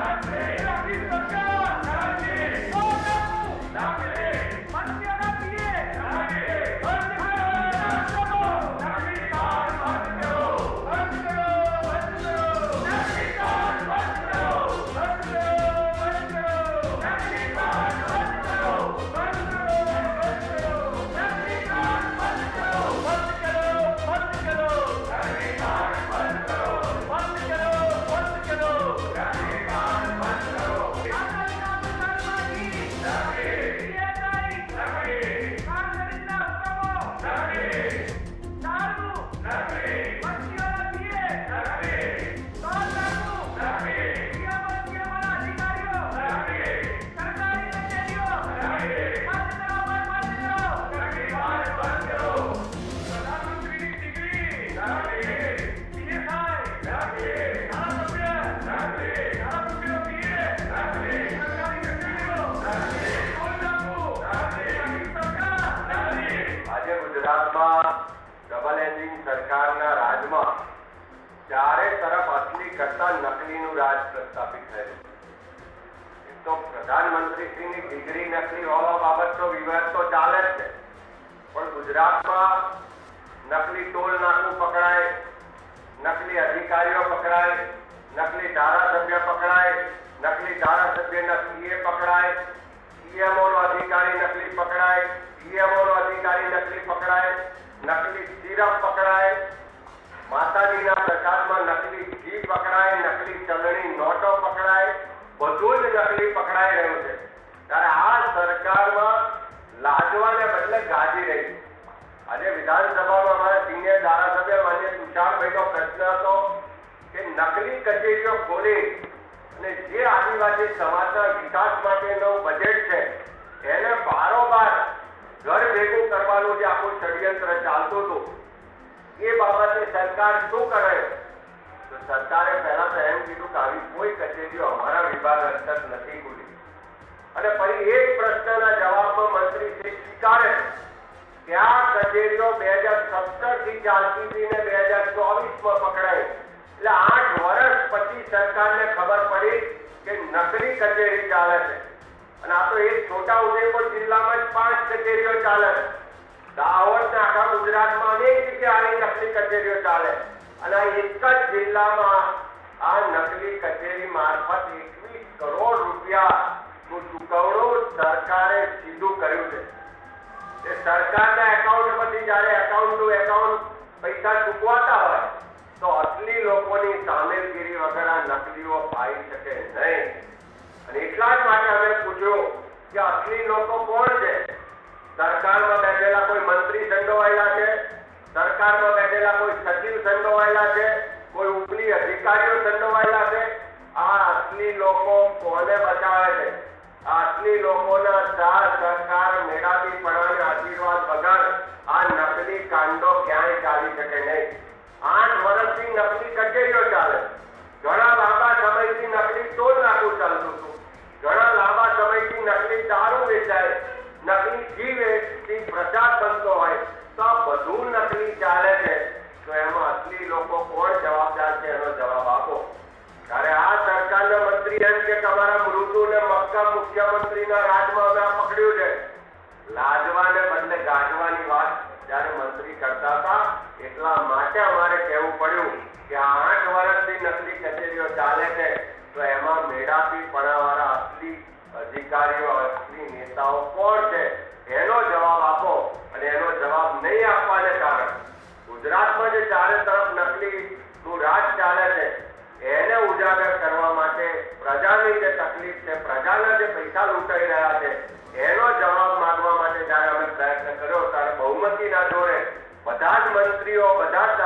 Amen. કરતા નકલીનું રાજ પ્રસ્થાપિત થયેલું. તો પ્રધાનમંત્રીશ્રીની ડિગ્રી નકલી હોવા બાબતનો વિવાદ તો ચાલે છે. પણ ગુજરાતમાં નકલી ટોલ નાકું પકડાય, નકલી અધિકારીઓ પકડાય, નકલી ધારાસભ્ય પકડાય, નકલી ધારાસભ્યના સીએ પકડાય પીએમઓ નો અધિકારી નકલી પકડાય પીએમઓ નો અધિકારી નકલી પકડાય, નકલી સિરપ પકડાય. માતાજીના પ્રસાદમાં નકલી ચલણી નોટો પકડાય, બધું જ નકલી પકડાઈ રહ્યું છે ત્યારે આ સરકારમાં લાજવાને બદલે ગાજી રહી છે. આજે વિધાનસભામાં અમારા સિનિયર ધારાસભ્ય માન્ય તુષારભાઈનો પ્રશ્ન હતો કે નકલી કચેરીઓ ખોલી અને જે આદિવાસી સમાજના વિકાસ માટેનું બજેટ છે, એને બારોબાર ઘર ભેગું કરવાનું જે આખું ષડયંત્ર ચાલતું હતું, એ બાબતે સરકાર શું કરે તો સરકારે પહેલા તો એમ કીધું કે આવી કોઈ કચેરીઓ અમારા વિભાગ અંતર નથી ખુલી. અને પછી એક પ્રશ્નના જવાબમાં મંત્રી શ્રી સ્વીકારે કે આ કચેરીઓ બે હજાર સત્તરથી ચાલતી હતી ને બે હજાર ચોવીસમાં પકડાઈ. એટલે આઠ વર્ષ પછી સરકારને ખબર પડી કે નકલી કચેરી ચાલે છે. અને આ તો એક છોટા ઉદેપુર જિલ્લામાં જ પાંચ કચેરીઓ ચાલે છે. દાહોદ ને આખા ગુજરાતમાં અનેક આવી નકલી કચેરીઓ ચાલે. અને આ એક જ જિલ્લામાં આ નકલી કચેરી મારફત એકવીસ કરોડ રૂપિયા નું ચૂકવણું સરકારે સીધું કર્યું છે. એ સરકારના એકાઉન્ટમાંથી જ્યારે એકાઉન્ટ ટુ એકાઉન્ટ પૈસા ચૂકવાતા હોય, તો અસલી લોકોની સામેલગીરી વગર આ નકલીઓ આવી શકે નહીં. અને એટલા જ માટે અમે પૂછ્યું કે અસલી લોકો કોણ છે? સરકારમાં બેઠેલા કોઈ મંત્રી સંડોવાયેલા છે? સરકારમાં બેઠેલા કોઈ સચિવ સંડોવાયેલા છે? કોઈ ઉપલી અધિકારીઓ સંડોવાયેલા છે? આ અસલી લોકો કોને બચાવે છે? અસલી લોકોના સાર સરકાર મેળાથી પડવાના આશીર્વાદ વગર આ નકલી કાંડો ક્યાંય ચાલી શકે નહીં આઠ વર્ષથી નકલી કચેરીઓ ચાલે ઘણા લાંબા સમયથી નકલી ટોલ નાકું ચાલતું હતું ઘણા લાંબા સમયથી નકલી દારૂ વેચાય નકલી ઘી વેચથી પ્રચાર બનતો હોય તો આ બધું નકલી ચાલે છે તો એમાં અસલી લોકો કોણ જવાબદાર છે એનો જવાબ આપો ત્યારે આ સરકારના મંત્રી એમ કે તમારા મૃદુ ને મક્કા મુખ્યમંત્રીના રાજમાં હવે આ પકડ્યું છે. લાજવાને બંને ગાજવાની વાત જયારે મંત્રી કરતા હતા, એટલા માટે અમારે કહેવું પડ્યું કે આઠ વર્ષથી નકલી કચેરીઓ ચાલે છે, તો એમાં મેળાપી પણાવાળા અસલી અધિકારીઓ, અસલી નેતાઓ કોણ છે? એનો જવાબ આપો અને એનો જવાબ નહીં આપવાને કારણે. ગુજરાતમાં જે ચારે તરફ નકલી નું રાજ ચાલે છે, એને ઉજાગર કરવા માટે પ્રજાની જે તકલીફ છે, પ્રજાના જે પૈસા લૂંટાઈ રહ્યા છે એનો જવાબ માંગવા માટે જ્યારે અમે પ્રયત્ન કર્યો ત્યારે બહુમતીના જોડે બધા જ મંત્રીઓ બધા જ